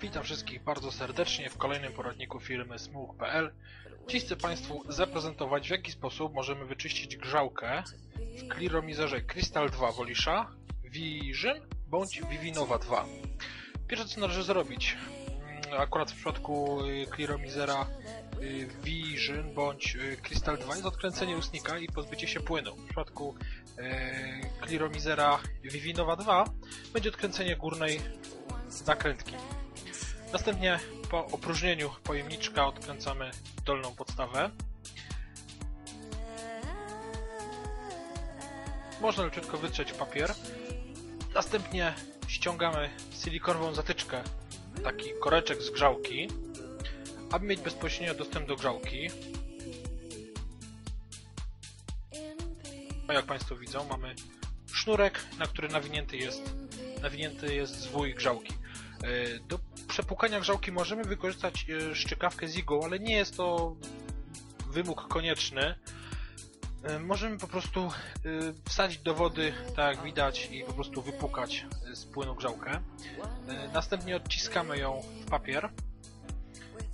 Witam wszystkich bardzo serdecznie w kolejnym poradniku firmy Smooth.pl. Dziś chcę Państwu zaprezentować w jaki sposób możemy wyczyścić grzałkę w Clearomizerze Crystal 2 Wolisza, Vision bądź Vivinova 2. Pierwsze co należy zrobić, mm, akurat w przypadku y, Clearomizera y, Vision bądź y, Crystal 2 jest odkręcenie ustnika i pozbycie się płynu. W przypadku Clearomizera Vivinova 2 będzie odkręcenie górnej nakrętki. Następnie po opróżnieniu pojemniczka odkręcamy dolną podstawę. Można leciutko wytrzeć papier. Następnie ściągamy silikonową zatyczkę, taki koreczek z grzałki, aby mieć bezpośrednio dostęp do grzałki. Jak Państwo widzą, mamy sznurek, na który nawinięty jest, nawinięty jest zwój grzałki. E, Do przepłukania grzałki możemy wykorzystać e, szczykawkę z igłą, ale nie jest to wymóg konieczny. E, Możemy po prostu wsadzić do wody, tak jak widać, i po prostu wypukać z płynu grzałkę. Następnie odciskamy ją w papier,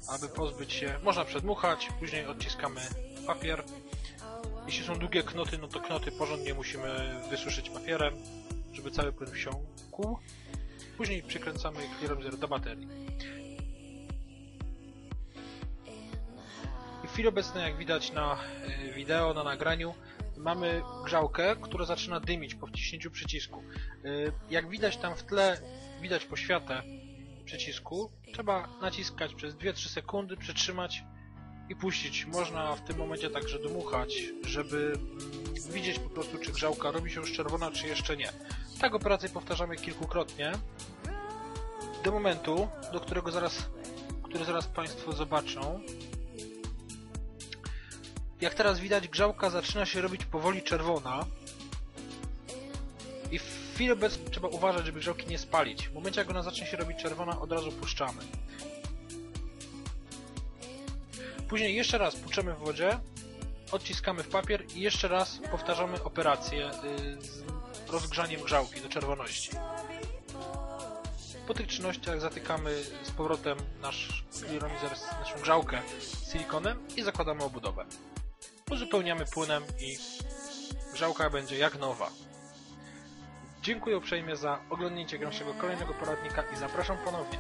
aby pozbyć się... Można przedmuchać, później odciskamy papier. Jeśli są długie knoty, no to knoty porządnie musimy wysuszyć papierem, żeby cały płyn wsiąkł. Później przykręcamy clearomizer do baterii. I w chwili obecnej, jak widać na y, wideo, na nagraniu, mamy grzałkę, która zaczyna dymić po wciśnięciu przycisku. Y, Jak widać tam w tle, widać poświatę przycisku. Trzeba naciskać przez 2-3 sekundy, przytrzymać i puścić. Można w tym momencie także dmuchać, żeby mm, widzieć po prostu, czy grzałka robi się już czerwona, czy jeszcze nie. Tak operację powtarzamy kilkukrotnie. Do momentu, do którego zaraz, który zaraz Państwo zobaczą. Jak teraz widać, grzałka zaczyna się robić powoli czerwona. I w chwili obecnej trzeba uważać, żeby grzałki nie spalić. W momencie, jak ona zacznie się robić czerwona, od razu puszczamy. Później jeszcze raz puczemy w wodzie, odciskamy w papier i jeszcze raz powtarzamy operację y, z rozgrzaniem grzałki do czerwoności. Po tych czynnościach zatykamy z powrotem nasz clearomizer, naszą grzałkę silikonem i zakładamy obudowę. Uzupełniamy płynem i grzałka będzie jak nowa. Dziękuję uprzejmie za oglądnięcie naszego kolejnego poradnika i zapraszam ponownie.